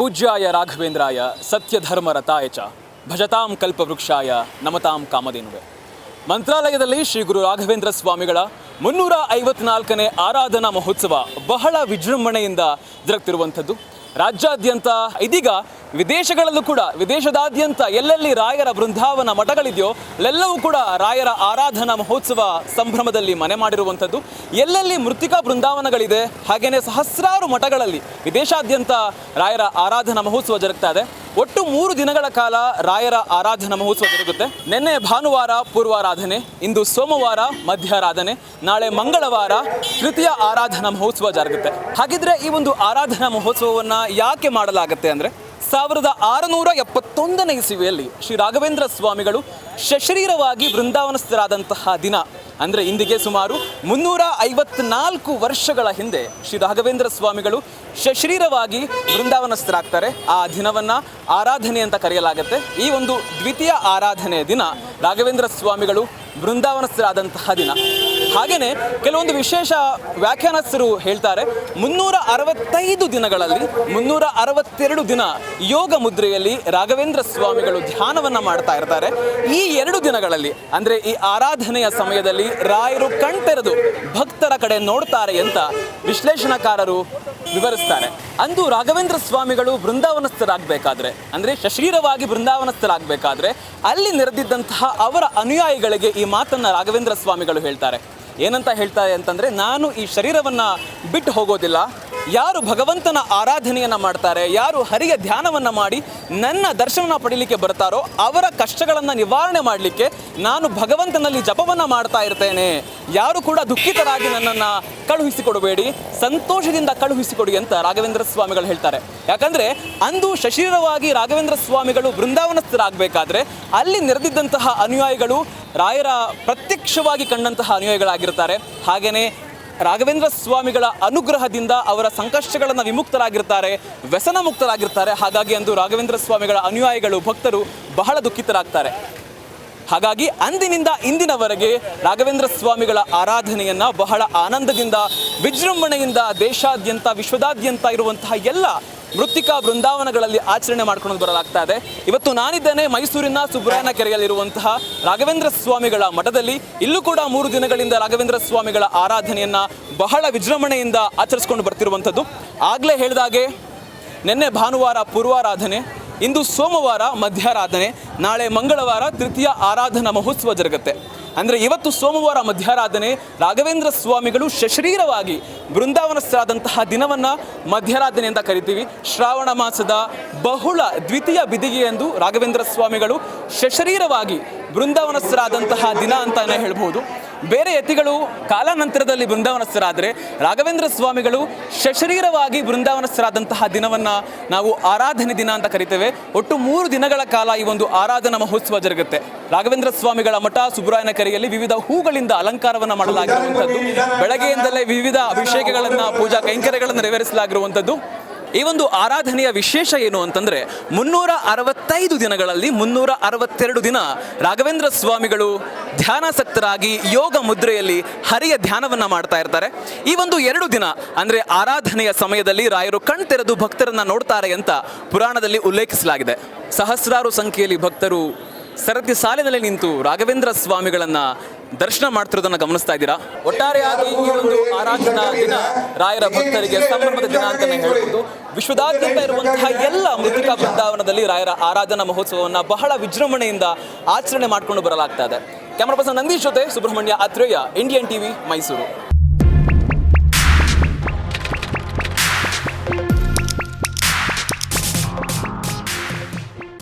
ಪೂಜ್ಯಾಯ ರಾಘವೇಂದ್ರಾಯ ಸತ್ಯಧರ್ಮರತಾಯ ಚ ಭಜತಾಂ ಕಲ್ಪವೃಕ್ಷಾಯ ನಮತಾಂ ಕಾಮಧೇನುವೆ. ಮಂತ್ರಾಲಯದಲ್ಲಿ ಶ್ರೀ ಗುರು ರಾಘವೇಂದ್ರ ಸ್ವಾಮಿಗಳ ಮುನ್ನೂರ ಐವತ್ನಾಲ್ಕನೇ ಆರಾಧನಾ ಮಹೋತ್ಸವ ಬಹಳ ವಿಜೃಂಭಣೆಯಿಂದ ಜರುಗ್ತಿರುವಂಥದ್ದು. ರಾಜ್ಯಾದ್ಯಂತ, ಇದೀಗ ವಿದೇಶಗಳಲ್ಲೂ ಕೂಡ, ವಿದೇಶದಾದ್ಯಂತ ಎಲ್ಲೆಲ್ಲಿ ರಾಯರ ಬೃಂದಾವನ ಮಠಗಳಿದೆಯೋ, ಅಲ್ಲೆಲ್ಲವೂ ಕೂಡ ರಾಯರ ಆರಾಧನಾ ಮಹೋತ್ಸವ ಸಂಭ್ರಮದಲ್ಲಿ ಮನೆ ಮಾಡಿರುವಂಥದ್ದು. ಎಲ್ಲೆಲ್ಲಿ ಮೃತ್ತಿಕಾ ಬೃಂದಾವನಗಳಿದೆ ಹಾಗೆಯೇ ಸಹಸ್ರಾರು ಮಠಗಳಲ್ಲಿ ವಿದೇಶಾದ್ಯಂತ ರಾಯರ ಆರಾಧನಾ ಮಹೋತ್ಸವ ಜರುಗ್ತಾ ಇದೆ. ಒಟ್ಟು ಮೂರು ದಿನಗಳ ಕಾಲ ರಾಯರ ಆರಾಧನಾ ಮಹೋತ್ಸವ ಜರುಗುತ್ತೆ. ನಿನ್ನೆ ಭಾನುವಾರ ಪೂರ್ವಾರಾಧನೆ, ಇಂದು ಸೋಮವಾರ ಮಧ್ಯಾರಾಧನೆ, ನಾಳೆ ಮಂಗಳವಾರ ತೃತೀಯ ಆರಾಧನಾ ಮಹೋತ್ಸವ ಜರುಗುತ್ತೆ. ಹಾಗಿದ್ರೆ ಈ ಒಂದು ಆರಾಧನಾ ಮಹೋತ್ಸವವನ್ನ ಯಾಕೆ ಮಾಡಲಾಗುತ್ತೆ ಅಂದ್ರೆ, ಸಾವಿರದ ಆರುನೂರ ಎಪ್ಪತ್ತೊಂದನೇ ಇಸವಿಯಲ್ಲಿ ಶ್ರೀ ರಾಘವೇಂದ್ರ ಸ್ವಾಮಿಗಳು ಸಶರೀರವಾಗಿ ವೃಂದಾವನಸ್ಥರಾದಂತಹ ದಿನ ಅಂದರೆ ಇಂದಿಗೆ ಸುಮಾರು ಮುನ್ನೂರ ಐವತ್ನಾಲ್ಕು ವರ್ಷಗಳ ಹಿಂದೆ ಶ್ರೀ ರಾಘವೇಂದ್ರ ಸ್ವಾಮಿಗಳು ಸಶರೀರವಾಗಿ ಬೃಂದಾವನಸ್ಥರಾಗ್ತಾರೆ ಆ ದಿನವನ್ನು ಆರಾಧನೆ ಅಂತ ಕರೆಯಲಾಗುತ್ತೆ. ಈ ಒಂದು ದ್ವಿತೀಯ ಆರಾಧನೆಯ ದಿನ ರಾಘವೇಂದ್ರ ಸ್ವಾಮಿಗಳು ಬೃಂದಾವನಸ್ಥರಾದಂತಹ ದಿನ. ಹಾಗೇನೆ ಕೆಲವೊಂದು ವಿಶೇಷ ವ್ಯಾಖ್ಯಾನಸ್ಥರು ಹೇಳ್ತಾರೆ ಮುನ್ನೂರ ಅರವತ್ತೈದು ದಿನಗಳಲ್ಲಿ ಮುನ್ನೂರ ಅರವತ್ತೆರಡು ದಿನ ಯೋಗ ಮುದ್ರೆಯಲ್ಲಿ ರಾಘವೇಂದ್ರ ಸ್ವಾಮಿಗಳು ಧ್ಯಾನವನ್ನ ಮಾಡ್ತಾ ಇರ್ತಾರೆ. ಈ ಎರಡು ದಿನಗಳಲ್ಲಿ, ಅಂದ್ರೆ ಈ ಆರಾಧನೆಯ ಸಮಯದಲ್ಲಿ ರಾಯರು ಕಣ್ತೆರೆದು ಭಕ್ತರ ಕಡೆ ನೋಡ್ತಾರೆ ಅಂತ ವಿಶ್ಲೇಷಣಕಾರರು ವಿವರಿಸ್ತಾರೆ. ಅಂದು ರಾಘವೇಂದ್ರ ಸ್ವಾಮಿಗಳು ಬೃಂದಾವನಸ್ಥರಾಗಬೇಕಾದ್ರೆ, ಅಂದ್ರೆ ಶಶೀರವಾಗಿ ಬೃಂದಾವನಸ್ಥರಾಗಬೇಕಾದ್ರೆ, ಅಲ್ಲಿ ನೆರೆದಿದ್ದಂತಹ ಅವರ ಅನುಯಾಯಿಗಳಿಗೆ ಈ ಮಾತನ್ನ ರಾಘವೇಂದ್ರ ಸ್ವಾಮಿಗಳು ಹೇಳ್ತಾರೆ. ಏನಂತ ಹೇಳ್ತಾರೆ ಅಂತಂದರೆ ನಾನು ಈ ಶರೀರವನ್ನು ಬಿಟ್ಟು ಹೋಗೋದಿಲ್ಲ. ಯಾರು ಭಗವಂತನ ಆರಾಧನೆಯನ್ನು ಮಾಡ್ತಾರೆ, ಯಾರು ಹರಿಯ ಧ್ಯಾನವನ್ನು ಮಾಡಿ ನನ್ನ ದರ್ಶನ ಪಡೀಲಿಕ್ಕೆ ಬರ್ತಾರೋ ಅವರ ಕಷ್ಟಗಳನ್ನು ನಿವಾರಣೆ ಮಾಡಲಿಕ್ಕೆ ನಾನು ಭಗವಂತನಲ್ಲಿ ಜಪವನ್ನು ಮಾಡ್ತಾ ಇರ್ತೇನೆ. ಯಾರು ಕೂಡ ದುಃಖಿತರಾಗಿ ನನ್ನನ್ನು ಕಳುಹಿಸಿಕೊಡಬೇಡಿ, ಸಂತೋಷದಿಂದ ಕಳುಹಿಸಿಕೊಡಿ ಅಂತ ರಾಘವೇಂದ್ರ ಸ್ವಾಮಿಗಳು ಹೇಳ್ತಾರೆ. ಯಾಕಂದರೆ ಅಂದು ಶಶೀರವಾಗಿ ರಾಘವೇಂದ್ರ ಸ್ವಾಮಿಗಳು ಬೃಂದಾವನಸ್ಥರಾಗಬೇಕಾದ್ರೆ ಅಲ್ಲಿ ನೆರೆದಿದ್ದಂತಹ ಅನುಯಾಯಿಗಳು ರಾಯರ ಪ್ರತ್ಯಕ್ಷವಾಗಿ ಕಂಡಂತಹ ಅನುಯಾಯಿಗಳಾಗಿರ್ತಾರೆ. ಹಾಗೇನೆ ರಾಘವೇಂದ್ರ ಸ್ವಾಮಿಗಳ ಅನುಗ್ರಹದಿಂದ ಅವರ ಸಂಕಷ್ಟಗಳನ್ನು ವಿಮುಕ್ತರಾಗಿರ್ತಾರೆ, ವ್ಯಸನ ಮುಕ್ತರಾಗಿರ್ತಾರೆ. ಹಾಗಾಗಿ ಅಂದು ರಾಘವೇಂದ್ರ ಸ್ವಾಮಿಗಳ ಅನುಯಾಯಿಗಳು, ಭಕ್ತರು ಬಹಳ ದುಃಖಿತರಾಗ್ತಾರೆ. ಹಾಗಾಗಿ ಅಂದಿನಿಂದ ಇಂದಿನವರೆಗೆ ರಾಘವೇಂದ್ರ ಸ್ವಾಮಿಗಳ ಆರಾಧನೆಯನ್ನು ಬಹಳ ಆನಂದದಿಂದ, ವಿಜೃಂಭಣೆಯಿಂದ ದೇಶಾದ್ಯಂತ, ವಿಶ್ವದಾದ್ಯಂತ ಇರುವಂತಹ ಎಲ್ಲ ಮೃತ್ತಿಕಾ ಬೃಂದಾವನಗಳಲ್ಲಿ ಆಚರಣೆ ಮಾಡ್ಕೊಂಡು ಬರಲಾಗ್ತಾ ಇದೆ. ಇವತ್ತು ನಾನಿದ್ದೇನೆ ಮೈಸೂರಿನ ಸುಬ್ರಾಯನ ಕೆರೆಯಲ್ಲಿರುವಂತಹ ರಾಘವೇಂದ್ರ ಸ್ವಾಮಿಗಳ ಮಠದಲ್ಲಿ. ಇಲ್ಲೂ ಕೂಡ ಮೂರು ದಿನಗಳಿಂದ ರಾಘವೇಂದ್ರ ಸ್ವಾಮಿಗಳ ಆರಾಧನೆಯನ್ನ ಬಹಳ ವಿಜೃಂಭಣೆಯಿಂದ ಆಚರಿಸ್ಕೊಂಡು ಬರ್ತಿರುವಂಥದ್ದು. ಆಗ್ಲೇ ಹೇಳಿದಾಗೆ, ನಿನ್ನೆ ಭಾನುವಾರ ಪೂರ್ವಾರಾಧನೆ, ಇಂದು ಸೋಮವಾರ ಮಧ್ಯಾರಾಧನೆ, ನಾಳೆ ಮಂಗಳವಾರ ತೃತೀಯ ಆರಾಧನಾ ಮಹೋತ್ಸವ ಜರುಗುತ್ತೆ. ಅಂದರೆ ಇವತ್ತು ಸೋಮವಾರ ಮಧ್ಯಾರಾಧನೆ ರಾಘವೇಂದ್ರ ಸ್ವಾಮಿಗಳು ಸಶರೀರವಾಗಿ ಬೃಂದಾವನಸ್ಥರಾದಂತಹ ದಿನವನ್ನು ಮಧ್ಯಾರಾಧನೆ ಅಂತ ಕರಿತೀವಿ. ಶ್ರಾವಣ ಮಾಸದ ಬಹುಳ ದ್ವಿತೀಯ ಬಿದಿಗೆಯಂದು ರಾಘವೇಂದ್ರ ಸ್ವಾಮಿಗಳು ಸಶರೀರವಾಗಿ ಬೃಂದಾವನಸ್ಥರಾದಂತಹ ದಿನ ಅಂತಾನೆ ಹೇಳ್ಬೋದು ಬೇರೆ ಯತಿಗಳು ಕಾಲಾನಂತರದಲ್ಲಿ ಬೃಂದಾವನಸ್ಥರಾದರೆ ರಾಘವೇಂದ್ರ ಸ್ವಾಮಿಗಳು ಸಶರೀರವಾಗಿ ಬೃಂದಾವನಸ್ಥರಾದಂತಹ ದಿನವನ್ನ ನಾವು ಆರಾಧನೆ ದಿನ ಅಂತ ಕರಿತೇವೆ. ಒಟ್ಟು ಮೂರು ದಿನಗಳ ಕಾಲ ಈ ಒಂದು ಆರಾಧನಾ ಮಹೋತ್ಸವ ಜರುಗುತ್ತೆ. ರಾಘವೇಂದ್ರ ಸ್ವಾಮಿಗಳ ಮಠ ಸುಬ್ರಾಯನ ಕರೆಯಲ್ಲಿ ವಿವಿಧ ಹೂಗಳಿಂದ ಅಲಂಕಾರವನ್ನು ಮಾಡಲಾಗಿರುವಂಥದ್ದು. ಬೆಳಗ್ಗೆಯಿಂದಲೇ ವಿವಿಧ ಅಭಿಷೇಕಗಳನ್ನು ಪೂಜಾ ಕೈಂಕರ್ಯಗಳನ್ನು ನೆರವೇರಿಸಲಾಗಿರುವಂಥದ್ದು. ಈ ಒಂದು ಆರಾಧನೆಯ ವಿಶೇಷ ಏನು ಅಂತಂದ್ರೆ ಮುನ್ನೂರ ಅರವತ್ತೈದು ದಿನಗಳಲ್ಲಿ ಮುನ್ನೂರ ಅರವತ್ತೆರಡು ದಿನ ರಾಘವೇಂದ್ರ ಸ್ವಾಮಿಗಳು ಧ್ಯಾನಾಸಕ್ತರಾಗಿ ಯೋಗ ಮುದ್ರೆಯಲ್ಲಿ ಹರಿಯ ಧ್ಯಾನವನ್ನು ಮಾಡ್ತಾ ಇರ್ತಾರೆ. ಈ ಒಂದು ಎರಡು ದಿನ ಅಂದ್ರೆ ಆರಾಧನೆಯ ಸಮಯದಲ್ಲಿ ರಾಯರು ಕಣ್ತೆರೆದು ಭಕ್ತರನ್ನು ನೋಡ್ತಾರೆ ಅಂತ ಪುರಾಣದಲ್ಲಿ ಉಲ್ಲೇಖಿಸಲಾಗಿದೆ. ಸಹಸ್ರಾರು ಸಂಖ್ಯೆಯಲ್ಲಿ ಭಕ್ತರು ಸರತಿ ಸಾಲಿನಲ್ಲಿ ನಿಂತು ರಾಘವೇಂದ್ರ ಸ್ವಾಮಿಗಳನ್ನ ದರ್ಶನ ಮಾಡ್ತಿರೋದನ್ನ ಗಮನಿಸ್ತಾ ಇದ್ದೀರಾ? ಒಟ್ಟಾರೆಯಾಗಿ ಈ ಒಂದು ಆರಾಧನಾ ದಿನ ರಾಯರ ಭಕ್ತರಿಗೆ ಸಂಭ್ರಮದ ದಿನ ಅಂತಾನೆ ಹೇಳ್ಬೋದು. ವಿಶ್ವದಾದ್ಯಂತ ಇರುವಂತಹ ಎಲ್ಲ ಮೃತಿಕಾ ಬೃಂದಾವನದಲ್ಲಿ ರಾಯರ ಆರಾಧನಾ ಮಹೋತ್ಸವವನ್ನ ಬಹಳ ವಿಜೃಂಭಣೆಯಿಂದ ಆಚರಣೆ ಮಾಡಿಕೊಂಡು ಬರಲಾಗ್ತಾ ಇದೆ. ಕ್ಯಾಮರಾ ಪರ್ಸನ್ ನಂದೀಶ್ ಜೊತೆ ಸುಬ್ರಹ್ಮಣ್ಯ ಆತ್ರೇಯ ಇಂಡಿಯನ್ ಟಿವಿ ಮೈಸೂರು